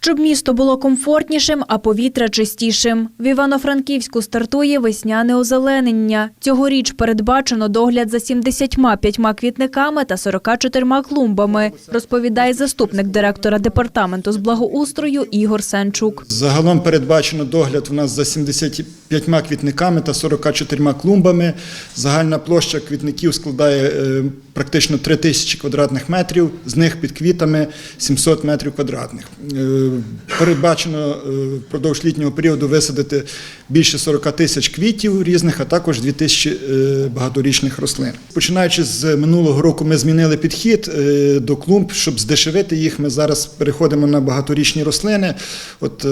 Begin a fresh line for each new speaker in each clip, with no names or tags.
Щоб місто було комфортнішим, а повітря чистішим. В Івано-Франківську стартує весняне озеленення. Цьогоріч передбачено догляд за 75 квітниками та 44 клумбами, розповідає заступник директора департаменту з благоустрою Ігор Сенчук.
Загалом передбачено догляд у нас за 75 квітниками та 44 клумбами. Загальна площа квітників складає е, практично 3 тисячі квадратних метрів, з них під квітами 700 метрів квадратних. Передбачено е, впродовж літнього періоду висадити більше 40 тисяч квітів різних, а також 2 тисячі е, багаторічних рослин. Починаючи з минулого року, ми змінили підхід е, до клумб, щоб здешевити їх. Ми зараз переходимо на багаторічні рослини. От,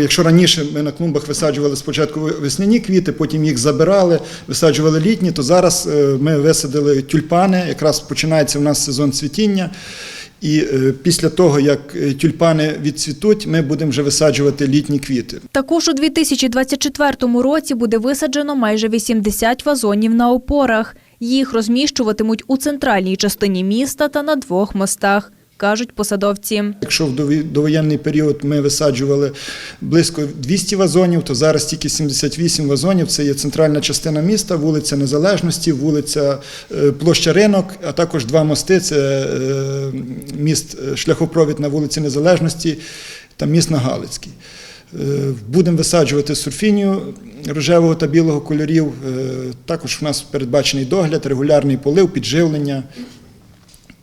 якщо раніше ми на клумбах висаджували спочатку весняні квіти, потім їх забирали, висаджували літні, то зараз ми висадили тюльпани. Якраз починається у нас сезон цвітіння. І е, після того, як е, тюльпани відцвітуть, ми будемо вже висаджувати літні квіти.
Також у 2024 році буде висаджено майже 80 вазонів на опорах. Їх розміщуватимуть у центральній частині міста та на двох мостах, кажуть посадовці.
Якщо в довоєнний період ми висаджували близько 200 вазонів, то зараз тільки 78 вазонів. Це є центральна частина міста, вулиця Незалежності, вулиця е, площа Ринок, а також два мости. Це е, міст е, шляхопровід на вулиці Незалежності та міст на Галицькій. Е, Будемо висаджувати сурфінію рожевого та білого кольорів. Також у нас передбачений догляд, регулярний полив, підживлення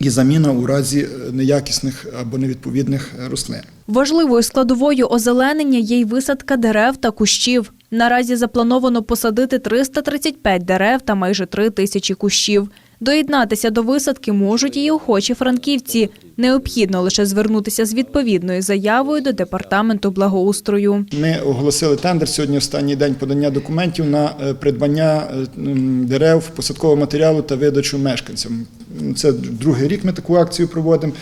і заміна у разі е, неякісних або невідповідних е, рослин.
Важливою складовою озеленення є й висадка дерев та кущів. Наразі заплановано посадити 335 дерев та майже 3 тисячі кущів. Доєднатися до висадки можуть і охочі франківці. Необхідно лише звернутися з відповідною заявою до департаменту благоустрою.
Ми оголосили тендер сьогодні. Останній день подання документів на е, придбання е, дерев, посадкового матеріалу та видачу мешканцям. Це другий рік ми таку акцію проводимо.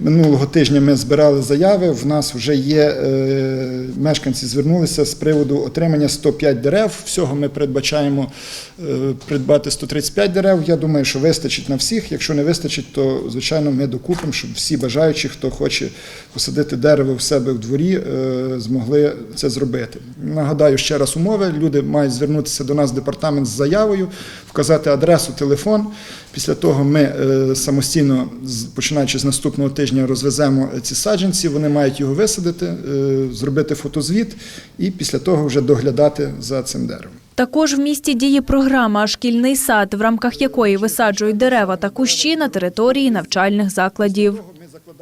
Минулого тижня ми збирали заяви. В нас вже є е, мешканці звернулися з приводу отримання 105 дерев. Всього ми передбачаємо е, придбати 135 дерев. Я думаю, що вистачить на всіх. Якщо не вистачить, то звичайно ми докупимо, щоб всі бажаючі, хто хоче посадити дерево в себе в дворі, е, змогли це зробити. Нагадаю ще раз умови. Люди мають звернутися до нас в департамент з заявою, вказати адресу, телефон. Після того ми самостійно, починаючи з наступного тижня, розвеземо ці саджанці. Вони мають його висадити, е, зробити фотозвіт і після того вже доглядати за цим деревом.
Також в місті діє програма «Шкільний сад», в рамках якої висаджують дерева та кущі на території навчальних закладів.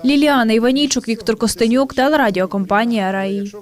Ліліана Іванійчук, Віктор Костенюк, телерадіокомпанія «Раї».